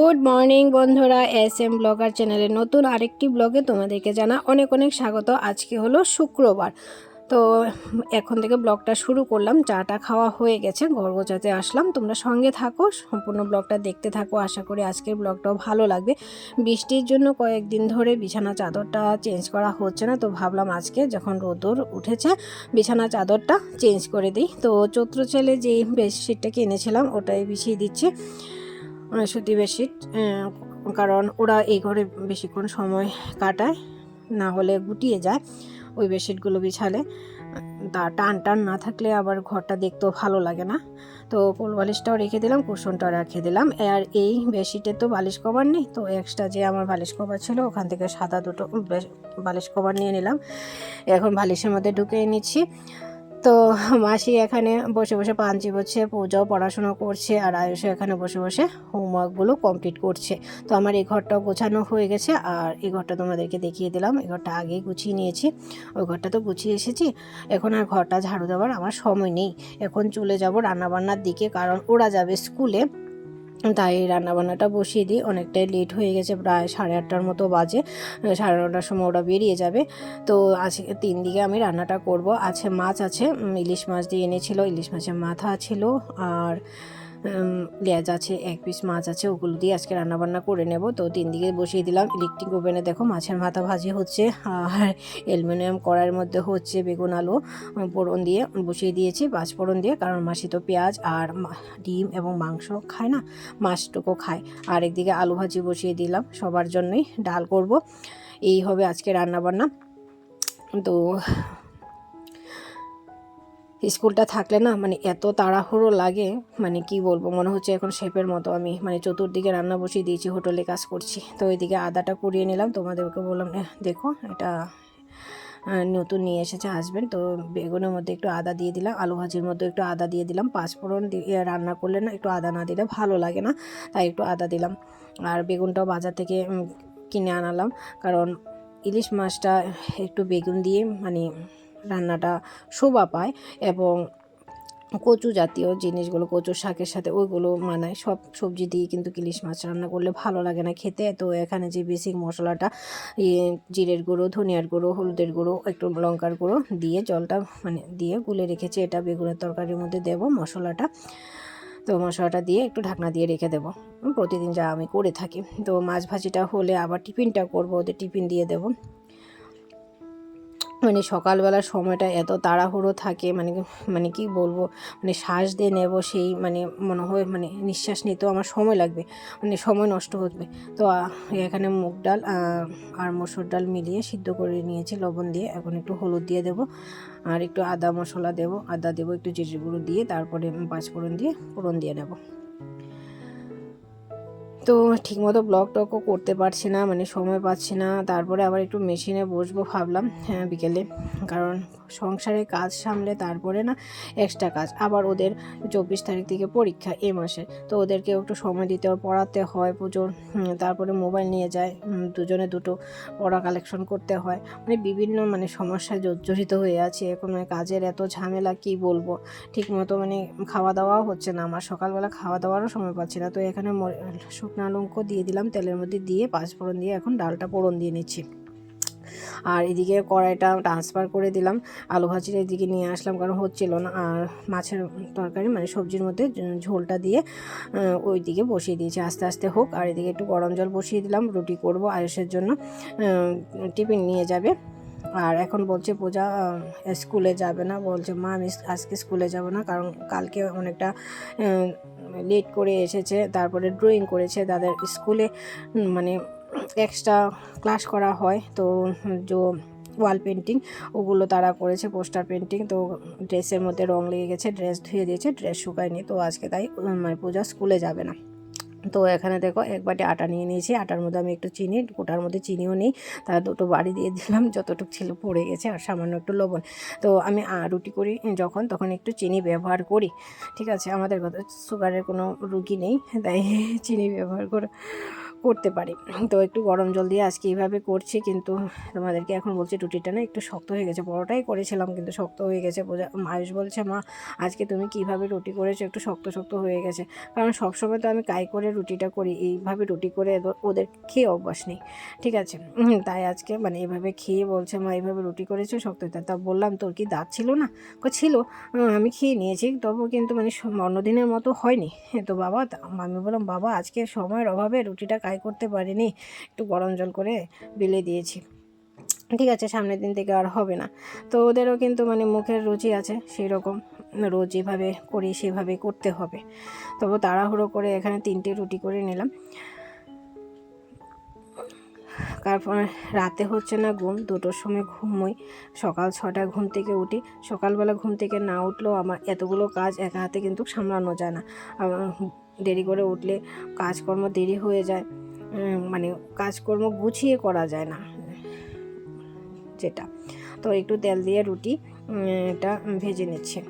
Good morning বন্ধুরা S M blogger চ্যানেলের নতুন আরেকটি ব্লগে তোমাদেরকে জানা অনেক অনেক স্বাগত। আজকে হলো শুক্রবার। তো এখন থেকে ব্লগটা শুরু করলাম, চাটা খাওয়া হয়ে গেছে গোছাতে আসলাম। তোমরা সঙ্গে থাকো, সম্পূর্ণ ব্লগটা দেখতে থাকো। আশা করি আজকের ব্লগটাও ভালো লাগবে। বৃষ্টির জন্য কয়েকদিন ধরে বিছানা চাদরটা চেঞ্জ করা হচ্ছে না, তো ভাবলাম আজকে যখন রোদর উঠেছে, বিছানা চাদরটা চেঞ্জ করে দিই। তো চৈত্র ছেলে যেই বেডশিটটা কিনেছিলাম ওটাই বিছিয়ে দিচ্ছি। সুতি বেডশিট কারণ ওরা এই ঘরে বেশিক্ষণ সময় কাটায়, না হলে গুটিয়ে যায়, ওই বেডশিটগুলো বিছালে। তা টান টান না থাকলে আবার ঘরটা দেখতেও ভালো লাগে না। তো কোল বালিশটাও রেখে দিলাম, কুশনটাও রেখে দিলাম। আর এই বেডশিটে তো বালিশ কভার নেই, তো এক্সট্রা যে আমার বালিশ কভার ছিল, ওখান থেকে সাদা দুটো বালিশ কভার নিয়ে নিলাম। এখন বালিশের মধ্যে ঢুকিয়ে নিচ্ছি। তো মাসি এখানে বসে বসে পান চিবোচ্ছে পূজাও পড়াশোনা করছে আর আয়ুষও এখানে বসে বসে হোমওয়ার্কগুলো কমপ্লিট করছে। তো আমার এই ঘরটাও গোছানো হয়ে গেছে আর এই ঘরটা তোমাদেরকে দেখিয়ে দিলাম। এই ঘরটা আগেই গুছিয়ে নিয়েছি। ওই ঘরটা তো গুছিয়ে এসেছি। এখন আর ঘরটা ঝাড়ু দেওয়ার আমার সময় নেই। এখন চলে যাব রান্নাবান্নার দিকে কারণ ওরা যাবে স্কুলে। তাই রান্নাবান্নাটা বসিয়ে দিই। অনেকটাই লেট হয়ে গেছে, প্রায় সাড়ে আটটার মতো বাজে। সাড়ে নটার সময় ওরা বেরিয়ে যাবে। তো আজকে তিন দিকে আমি রান্নাটা করব। আছে মাছ আছে ইলিশ মাছ দিয়ে এনেছিল, ইলিশ মাছের মাথা ছিল, আর লেজ আছে, এক পিস মাছ আছে, ওগুলো দিয়ে আজকে রান্নাবান্না করে নেব। তো তিন দিকে বসিয়ে দিলাম। ইলেকট্রিক ওভেনে দেখো মাছের মাথা ভাজি হচ্ছে, আর অ্যালুমিনিয়াম কড়াইয়ের মধ্যে হচ্ছে বেগুন, আলু ফোড়ন দিয়ে বসিয়ে দিয়েছি পাঁচ ফোড়ন দিয়ে, কারণ মাসি তো পেঁয়াজ আর ডিম এবং মাংস খায় না, মাছটুকু খায়। আর একদিকে আলু ভাজি বসিয়ে দিলাম, সবার জন্যই ডাল করব। এই হবে আজকে রান্নাবান্না। তো স্কুলটা থাকলে না মানে এত তাড়াহুড়ো লাগে মানে কি বলব, মনে হচ্ছে এখন শেপের মতো আমি মানে চতুর্দিকে রান্না বসিয়ে দিয়েছি, হোটেলে কাজ করছি। তো ওইদিকে আদাটা কুড়িয়ে নিলাম, তোমাদেরকে বললাম দেখো, এটা নতুন নিয়ে এসেছে হাজবেন্ড তো বেগুনের মধ্যে একটু আদা দিয়ে দিলাম, আলু ভাজির মধ্যে একটু আদা দিয়ে দিলাম, পাঁচফোড়ন দিয়ে রান্না করলে না একটু আদা না দিলে ভালো লাগে না, তাই একটু আদা দিলাম। আর বেগুনটাও বাজার থেকে কিনে আনালাম, কারণ ইলিশ মাছটা একটু বেগুন দিয়ে মানে রান্নাটা শোভা পায় এবং কচু জাতীয় জিনিসগুলো, কচুর শাকের সাথে ওইগুলো মানায়। সব সবজি দিয়ে কিন্তু ইলিশ মাছ রান্না করলে ভালো লাগে না খেতে। তো এখানে যে বেসিক মশলাটা জিরের গুঁড়ো, ধনিয়ার গুঁড়ো, হলুদের গুঁড়ো, একটু লঙ্কার গুঁড়ো দিয়ে জলটা মানে দিয়ে গুলে রেখেছি। এটা বেগুনের তরকারির মধ্যে দেব মশলাটা। তো মশলাটা দিয়ে একটু ঢাকনা দিয়ে রেখে দেবো। প্রতিদিন যা আমি করে থাকি। তো মাছ ভাজিটা হলে আবার টিফিনটা করব, ওদের টিফিন দিয়ে দেবো। মানে সকালবেলার সময়টা এত তাড়াহুড়ো থাকে মানে মানে কি বলব? মানে শ্বাস দিয়ে নেব সেই মানে মনে হয় মানে নিঃশ্বাস নিতেও আমার সময় লাগবে মানে সময় নষ্ট হবে তো এখানে মুগ ডাল আর মসুর ডাল মিলিয়ে সিদ্ধ করে নিয়েছি, লবণ দিয়ে। এখন একটু হলুদ দিয়ে দেবো, আর একটু আদা মশলা দেবো, আদা দেবো, একটু জিরে গুঁড়ো দিয়ে, তারপরে পাঁচফোড়ন দিয়ে ফোড়ন দিয়ে নেব। তো ঠিকমতো ব্লগ টকও করতে পারছি না মানে সময় পাচ্ছি না। তারপরে আবার একটু মেশিনে বসবো ভাবলাম হ্যাঁ বিকেলে। কারণ সংসারে কাজ সামলে তারপরে না এক্সট্রা কাজ। আবার ওদের চব্বিশ তারিখ থেকে পরীক্ষা এ মাসে তো ওদেরকে একটু সময় দিতে হয়, পড়াতে হয় পুজোর। তারপরে মোবাইল নিয়ে যায়। দুজনে দুটো পড়া কালেকশন করতে হয়। মানে বিভিন্ন মানে সমস্যায় জর্জরিত হয়ে আছে। এখন কাজের এত ঝামেলা, কি বলব? ঠিক মতো মানে খাওয়া দাওয়াও হচ্ছে না আমার। সকালবেলা খাওয়া দাওয়ারও সময় পাচ্ছি না। তো এখানে শুকনো লঙ্কা দিয়ে দিলাম, তেলের মধ্যে দিয়ে পাঁচ পাঁচফোড়ন দিয়ে এখন ডালটা ফোড়ন দিয়ে নিচ্ছি। আর এদিকে কড়াইটা ট্রান্সফার করে দিলাম। আলু ভাজির এদিকে নিয়ে আসলাম কারণ হচ্ছিল না। আর মাছের তরকারি মানে সবজির মধ্যে ঝোলটা দিয়ে ওই দিকে বসিয়ে দিয়েছি। আস্তে আস্তে হোক। আর এদিকে একটু গরম জল বসিয়ে দিলাম। রুটি করব আয়ুষের জন্য। টিফিন নিয়ে যাবে। আর এখন বলছে পূজা স্কুলে যাবে না। বলছে, মা, আমি আজকে স্কুলে যাব না। কারণ কালকে অনেকটা লেট করে এসেছে। তারপরে ড্রয়িং করেছে। তাদের স্কুলে মানে এক্সট্রা ক্লাস করা হয়। তো, যে ওয়াল পেন্টিং ওগুলো তারা করেছে পোস্টার পেন্টিং তো ড্রেসের মধ্যে রং লেগে গেছে ড্রেস ধুয়ে দিয়েছে ড্রেস শুকায়নি। তো, আজকে তাই মানে পূজা স্কুলে যাবে না। তো, এখানে দেখো, এক বাটি আটা নিয়ে নিয়েছি। আটার মধ্যে আমি একটু চিনি, গোটার মধ্যে চিনিও নেই। তার দুটো বাড়ি দিয়ে দিলাম, যতটুকু ছিল পড়ে গেছে, আর সামান্য একটু লবণ। তো, আমি রুটি করি যখন, তখন একটু চিনি ব্যবহার করি। ঠিক আছে? আমাদের কথা সুগারের কোনো রুগী নেই, তাই চিনি ব্যবহার করে করতে পারি। তো একটু গরম জল দিয়ে আজকে এইভাবে করছি, কিন্তু তোমাদেরকে এখন বলছি রুটিটা না একটু শক্ত হয়ে গেছে। বড়টাই করেছিলাম, কিন্তু শক্ত হয়ে গেছে বোঝা। বলছে, মা, আজকে তুমি কীভাবে রুটি করেছ? একটু শক্ত শক্ত হয়ে গেছে। কারণ সবসময় তো আমি কাই করে রুটিটা করি, এইভাবে রুটি করে ওদের খেয়ে অভ্যাস নেই। ঠিক আছে? তাই আজকে মানে এইভাবে খেয়ে বলছে, মা, এইভাবে রুটি করেছ শক্ত হয়ে তা বললাম, তোর কি দাঁত ছিল না? ছিল। আমি খেয়ে নিয়েছি তবু কিন্তু মানে অন্যদিনের মতো হয়নি। তো বাবা আমি বললাম, বাবা, আজকে সময়ের অভাবে রুটিটা কাই করতে পারিনি। একটু গরম জল করে বেলে দিয়েছি। ঠিক আছে, সামনের দিন থেকে আর হবে না। তো ওদেরও কিন্তু মানে মুখের রুচি আছে সেই রকম রোজ যেভাবে করি সেভাবে করতে হবে। তবু তাড়াহুড়ো করে এখানে তিনটে রুটি করে নিলাম। তারপর রাতে হচ্ছে না ঘুম, দুটোর সময় ঘুমোই। সকাল ছটায় ঘুম থেকে উঠি। সকালবেলা ঘুম থেকে না উঠলেও আমার এতগুলো কাজ একা হাতে কিন্তু সামলানো যায় না। দেরি করে উঠলে কাজকর্ম দেরি হয়ে যায়। মানে কাজকর্ম গুছিয়ে করা যায় না, যেটা। তো একটু তেল দিয়ে রুটি এটা ভেজে নিচ্ছে।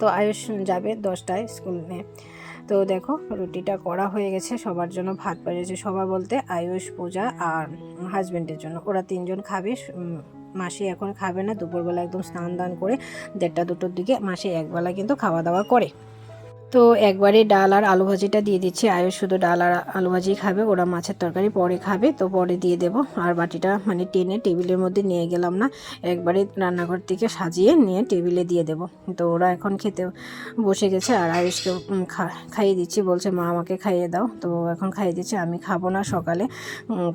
তো আয়ুষ যাবে দশটায় স্কুলে তো দেখো, রুটিটা করা হয়ে গেছে, সবার জন্য ভাত বেড়েছে সবার বলতে আয়ুষ, পূজা আর হাজব্যান্ডের জন্য। ওরা তিনজন খাবে মাসি এখন খাবে না, দুপুরবেলা একদম স্নান দান করে দেড়টা দুটোর দিকে মাসি একবেলা কিন্তু খাওয়া দাওয়া করে। তো একবারে ডাল আর আলু ভাজিটা দিয়ে দিচ্ছি। আয়ুষ শুধু ডাল আর আলু ভাজি খাবে, ওরা মাছের তরকারি পরে খাবে, তো পরে দিয়ে দেবো। আর বাটিটা মানে টেনে টেবিলের মধ্যে নিয়ে গেলাম না, একবারে রান্নাঘর থেকে সাজিয়ে নিয়ে টেবিলে দিয়ে দেবো। তো ওরা এখন খেতে বসে গেছে আর আয়ুষকে খাইয়ে দিচ্ছি, বলছে, মা, আমাকে খাইয়ে দাও। তো এখন খাইয়ে দিচ্ছি, আমি খাব না সকালে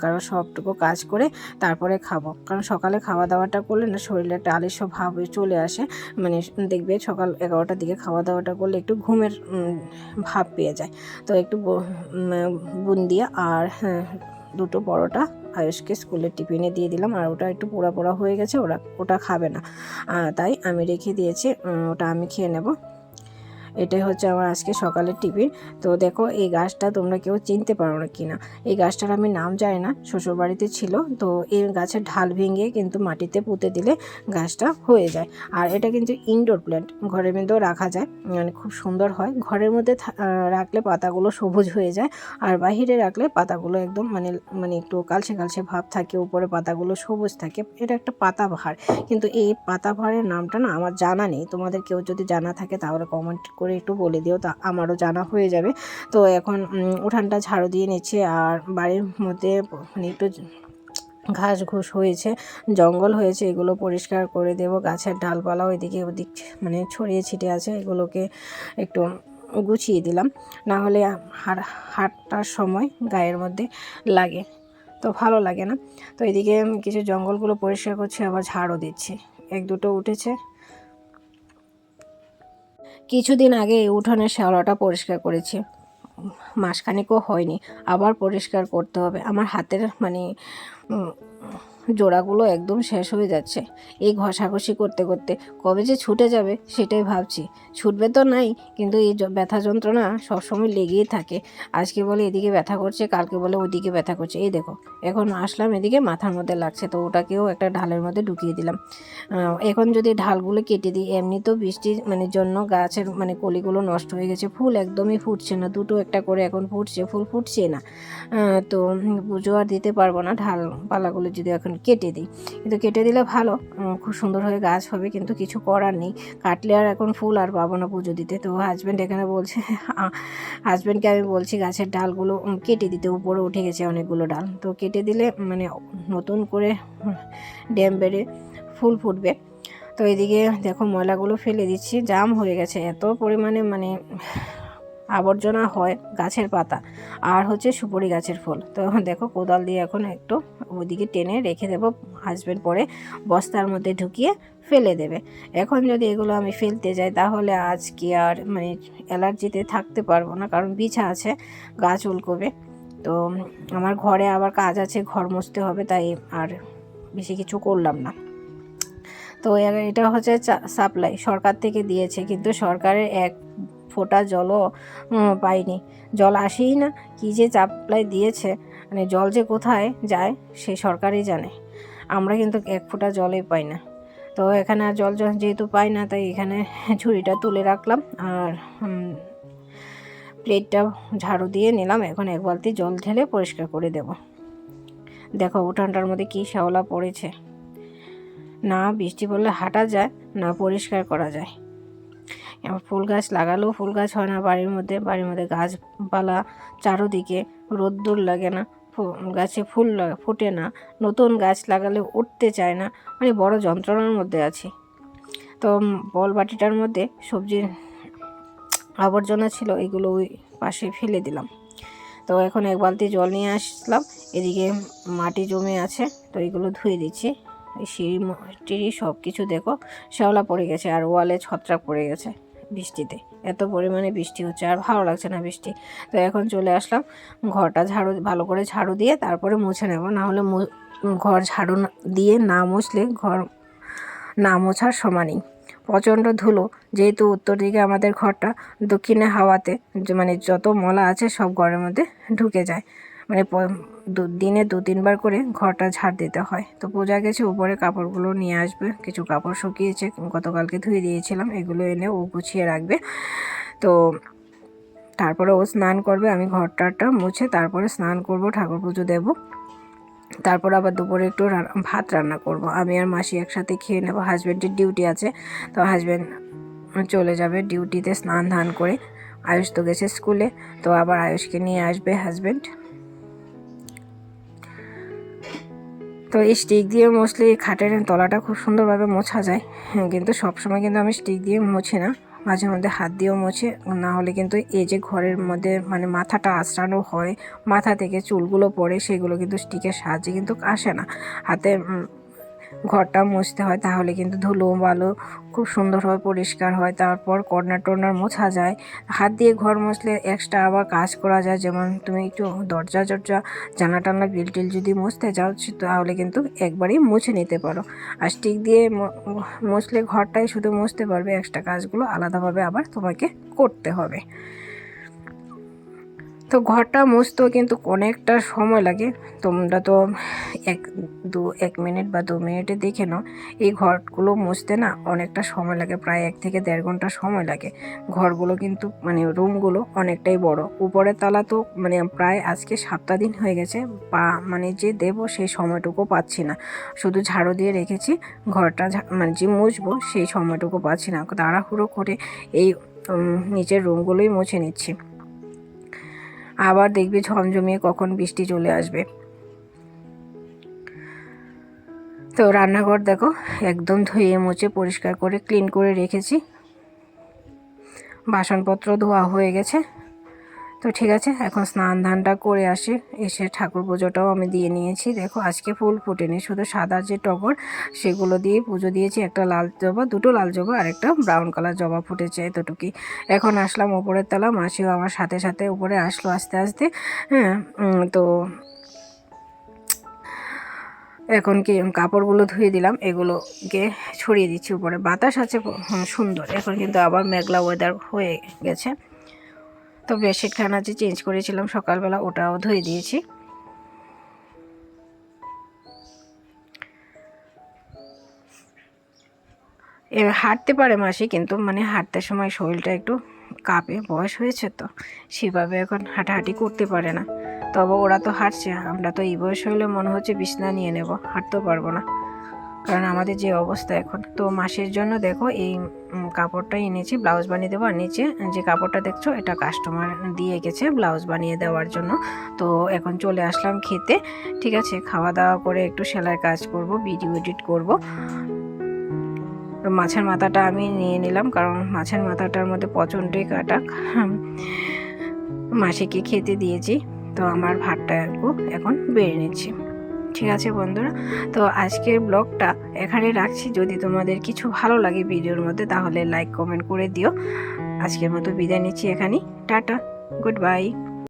কারণ সবটুকু কাজ করে তারপরে খাব। কারণ সকালে খাওয়া দাওয়াটা করলে না শরীরে একটা আলিস্য ভাব চলে আসে। মানে দেখবে সকাল এগারোটার দিকে খাওয়া দাওয়াটা করলে একটু ঘুমের ভাব পেয়ে যায়। তো একটু বুন্দিয়া আর হ্যাঁ, দুটো পরোটা আয়ুষকে স্কুলের টিফিনে দিয়ে দিলাম। আর ওটা একটু পোড়া পোড়া হয়ে গেছে ওরা ওটা খাবে না। তাই আমি রেখে দিয়েছি ওটা আমি খেয়ে নেব। এটাই হচ্ছে আমার আজকে সকালের টিফিন। তো দেখো, এই গাছটা তোমরা কেউ চিনতে পারো না কি না এই গাছটার আমি নাম জানি না, শ্বশুরবাড়িতে ছিল। তো এই গাছের ঢাল ভেঙে কিন্তু মাটিতে পুঁতে দিলে গাছটা হয়ে যায়। আর এটা কিন্তু ইনডোর প্ল্যান্ট ঘরের মধ্যেও রাখা যায়। মানে খুব সুন্দর হয়। ঘরের মধ্যে রাখলে পাতাগুলো সবুজ হয়ে যায়। আর বাইরে রাখলে পাতাগুলো একদম মানে মানে একটু কালচে কালচে ভাব থাকে, উপরে পাতাগুলো সবুজ থাকে। এটা একটা পাতাবাহার কিন্তু এই পাতাবাহারের নামটা না আমার জানা নেই। তোমাদের কেউ যদি জানা থাকে তাহলে কমেন্ট করে একটু বলে দিও, তা আমারও জানা হয়ে যাবে। তো এখন উঠানটা ঝাড়ু দিয়ে নিচ্ছে আর বাড়ির মধ্যে মানে একটু ঘাস ঘুষ হয়েছে, জঙ্গল হয়েছে, এগুলো পরিষ্কার করে দেব। গাছের ডালপালা ওইদিকে ওদিক মানে ছড়িয়ে ছিটে আছে, এগুলোকে একটু গুছিয়ে দিলাম। না হলে হাট হাঁটার সময় গায়ের মধ্যে লাগে, তো ভালো লাগে না। তো এদিকে কিছু জঙ্গলগুলো পরিষ্কার করছি, আবার ঝাড়ও দিচ্ছি। এক দুটো উঠেছে কিছুদিন আগে এই উঠোনের শ্যাওলাটা পরিষ্কার করেছি। মাসখানেকও হয়নি, আবার পরিষ্কার করতে হবে। আমার হাতের মানে জোড়াগুলো একদম শেষ হয়ে যাচ্ছে। এই ঘষাঘষি করতে করতে কবে যে ছুটে যাবে সেটাই ভাবছি। ছুটবে তো নাই, কিন্তু এই ব্যথা যন্ত্রণা সবসময় লেগেই থাকে। আজকে বলে এদিকে ব্যথা করছে, কালকে বলে ওদিকে ব্যথা করছে। এই দেখো, এখন আসলাম এদিকে, মাথার মধ্যে লাগছে। তো ওটাকেও একটা ঢালের মধ্যে ঢুকিয়ে দিলাম। এখন যদি ঢালগুলো কেটে দিই, এমনি তো বৃষ্টির মানে জন্য গাছের মানে কলিগুলো নষ্ট হয়ে গেছে। ফুল একদমই ফুটছে না, দুটো একটা করে এখন ফুটছে, ফুল ফুটছে না। তো পুজো আর দিতে পারব না। ঢাল পালাগুলো যদি এখন কেটে দিই। কিন্তু কেটে দিলে ভালো। খুব সুন্দর হয়ে গাছ হবে, কিন্তু কিছু করার নেই। কাটলে আর এখন ফুল আর পাবো না পুজো দিতে। তো হাজব্যান্ড এখানে বলছে হাজব্যান্ডকে আমি বলছি গাছের ডালগুলো কেটে দিতে। উপরে উঠে গেছে অনেকগুলো ডাল। তো কেটে দিলে মানে নতুন করে ড্যাম বেড়ে ফুল ফুটবে। তো এদিকে দেখো ময়লাগুলো ফেলে দিচ্ছি। জাম হয়ে গেছে। এত পরিমাণে মানে আবর্জনা হয় গাছের পাতা, আর হচ্ছে সুপুরি গাছের ফুল। তো দেখো কোদাল দিয়ে এখন একটু ওদিকে টেনে রেখে দেবো হাজব্যান্ড পরে বস্তার মধ্যে ঢুকিয়ে ফেলে দেবে। এখন যদি এগুলো আমি ফেলতে যাই, তাহলে আজকে আর মানে অ্যালার্জিতে থাকতে পারব না, কারণ বিছা আছে, গাছ উল্কোবে। তো আমার ঘরে আবার কাজ আছে, ঘর মুছতে হবে, তাই আর বেশি কিছু করলাম না। তো এটা হচ্ছে সাপ্লাই সরকার থেকে দিয়েছে, কিন্তু সরকারের এক ফোঁটা জলও পাইনি। জল আসেই না, কী যে সাপ্লাই দিয়েছে। মানে জল যে কোথায় যায়, সে সরকারই জানে। আমরা কিন্তু এক ফোঁটা জলই পাই না। তো এখানে আর জল যেহেতু পাই না, তাই এখানে ঝুড়িটা তুলে রাখলাম আর প্লেটটা ঝাড়ু দিয়ে নিলাম। এখন এক বালতি জল ঢেলে পরিষ্কার করে দেব। দেখো, উঠানটার মধ্যে কী শ্যাওলা পড়েছে। না, বৃষ্টি পড়লে হাঁটা যায়, না পরিষ্কার করা যায়। এবার ফুল গাছ লাগালেও ফুল গাছ হয় না, বাড়ির মধ্যে বাড়ির মধ্যে গাছপালা চারোদিকে রোদ্দুর লাগে না গাছে ফুল ফোটে না, নতুন গাছ লাগালে উঠতে চায় না মানে বড় যন্ত্রণার মধ্যে আছি। তো বল বাটিটার মধ্যে সবজির আবর্জনা ছিল, এগুলো ওই পাশে ফেলে দিলাম। তো এখন এক বালতি জল নিয়ে আসলাম, এদিকে মাটি জমে আছে, তো এগুলো ধুয়ে দিচ্ছি। সিঁড়ি টিড়ি সব কিছু দেখো, শ্যাওলা পড়ে গেছে আর ওয়ালে ছত্রাক পড়ে গেছে। বৃষ্টিতে। এত পরিমাণে বৃষ্টি হচ্ছে আর ভালো লাগছে না বৃষ্টি। তো এখন চলে আসলাম ঘরটা ঝাড়ু, ভালো করে ঝাড়ু দিয়ে তারপরে মুছে নেব। না হলে ঘর ঝাড়ু দিয়ে না মুছলে ঘর না মোছার সমানই প্রচণ্ড ধুলো, যেহেতু উত্তর দিকে আমাদের ঘরটা দক্ষিণে হাওয়াতে মানে যত মলা আছে সব ঘরের মধ্যে ঢুকে যায়। মানে দিনে দু তিনবার করে ঘরটা ঝাড় দিতে হয়। তো পূজা গেছে, উপরে কাপড়গুলো নিয়ে আসবে। কিছু কাপড় শুকিয়েছে গতকালকে ধুয়ে দিয়েছিলাম। এগুলো এনে ও গুছিয়ে রাখবে। তো তারপরে ও স্নান করবে, আমি ঘরটাটা মুছে তারপরে স্নান করব, ঠাকুর পুজো দেবো। তারপর আবার দুপুরে একটু ভাত রান্না করব। আমি আর মাসি একসাথে খেয়ে নেব। হাজব্যান্ডের ডিউটি আছে, তো হাজব্যান্ড চলে যাবে ডিউটিতে স্নান ধান করে। আয়ুষ তো গেছে স্কুলে, তো আবার আয়ুষকে নিয়ে আসবে হাজব্যান্ড তো এই স্টিক দিয়ে মোছলে খাটের তলাটা খুব সুন্দরভাবে মোছা যায়। হ্যাঁ, কিন্তু সবসময় কিন্তু আমি স্টিক দিয়ে মুছি না। মাঝে মধ্যে হাত দিয়েও মোছে। না হলে কিন্তু এই যে ঘরের মধ্যে মানে মাথাটা আশ্রানো হয় মাথা থেকে চুলগুলো পড়ে সেগুলো কিন্তু স্টিকের সাহায্যে কিন্তু আসে না। হাতে ঘরটা মুছতে হয়, তাহলে কিন্তু ধুলো বালো খুব সুন্দরভাবে পরিষ্কার হয়। তারপর কর্নার টর্নার মোছা যায়। হাত দিয়ে ঘর মুছলে এক্সট্রা আবার কাজ করা যায়। যেমন তুমি একটু দরজা জরজা জানা টানা বিল টিল যদি মুছতে সে- তাহলে কিন্তু একবারই মুছে নিতে পারো। আর স্টিক দিয়ে মুছলে ঘরটাই শুধু মুছতে পারবে এক্সট্রা কাজগুলো আলাদাভাবে আবার তোমাকে করতে হবে। তো ঘরটা মুছতেও কিন্তু অনেকটা সময় লাগে। তোমরা তো এক, দু, এক মিনিট বা দু মিনিটে দেখে নাও, এই ঘরগুলো মুছতে না অনেকটা সময় লাগে, প্রায় এক থেকে দেড় ঘণ্টা সময় লাগে। ঘরগুলো কিন্তু মানে রুমগুলো অনেকটাই বড়। উপরের তালা তো মানে প্রায় আজকে সাতটা দিন হয়ে গেছে, পা মানে যে দেব সেই সময়টুকু পাচ্ছি না। শুধু ঝাড়ু দিয়ে রেখেছি, ঘরটা মানে যে মুছবো সেই সময়টুকু পাচ্ছি না। তাড়াহুড়ো করে এই নিচের রুমগুলোই মুছে নিচ্ছি। আবার দেখবি ঝমঝমিয়ে কখন বৃষ্টি চলে আসবে। তো রান্নাঘর দেখো, একদম ধুয়ে মুছে পরিষ্কার করে ক্লিন করে রেখেছি। বাসনপত্র ধোয়া হয়ে গেছে। তো ঠিক আছে, এখন স্নান ধানটা করে আসি। এসে ঠাকুর পুজোটাও আমি দিয়ে নিয়েছি। দেখো, আজকে ফুল ফুটেনি, শুধু সাদা যে টগর, সেগুলো দিয়ে পুজো দিয়েছি। একটা লাল জবা, দুটো লাল জবা আর একটা ব্রাউন কালার জবা ফুটেছে এতটুকুই। এখন আসলাম ওপরের তলা, মাসিও আমার সাথে সাথে উপরে আসলো আস্তে আস্তে। হ্যাঁ তো এখন কি কাপড়গুলো ধুয়ে দিলাম, এগুলোকে ছড়িয়ে দিচ্ছি উপরে। বাতাস আছে সুন্দর। এখন কিন্তু আবার মেঘলা ওয়েদার হয়ে গেছে। তো বেডশিটখানা যে চেঞ্জ করেছিলাম সকালবেলা, ওটাও ধুয়ে দিয়েছি। এবার হাঁটতে পারে মাসি, কিন্তু মানে হাঁটতে সময় শরীরটা একটু কাঁপে, বয়স হয়েছে তো। সেভাবে এখন হাঁটাহাঁটি করতে পারে না। তবে ওরা তো হাঁটছে, আমরা তো এই বয়স হলে মনে হচ্ছে বিছনা নিয়ে নেব, হাঁটতেও পারব না। কারণ আমাদের যে অবস্থা এখন তো মাসের জন্য দেখো এই উম, কাপড়টা এনেছি ব্লাউজ বানিয়ে দেবো। আর নিচে যে কাপড়টা দেখছ এটা কাস্টমার দিয়ে গেছে ব্লাউজ বানিয়ে দেওয়ার জন্য। তো এখন চলে আসলাম খেতে ঠিক আছে? খাওয়া দাওয়া করে একটু সেলাইয়ের কাজ করব ভিডিও এডিট করব। মাছের মাথাটা আমি নিয়ে নিলাম কারণ মাছের মাথাটার মধ্যে প্রচণ্ডই কাটা। মাসিকে খেতে দিয়েছি তো আমার ভাতটা এখন বেড়ে নিচ্ছি। ঠিক আছে বন্ধুরা? তো আজকের ব্লগটা এখানে রাখছি। যদি তোমাদের কিছু ভালো লাগে ভিডিওর মধ্যে, তাহলে লাইক কমেন্ট করে দিও। আজকের মতো বিদায় নিচ্ছি এখানেই। Tata good bye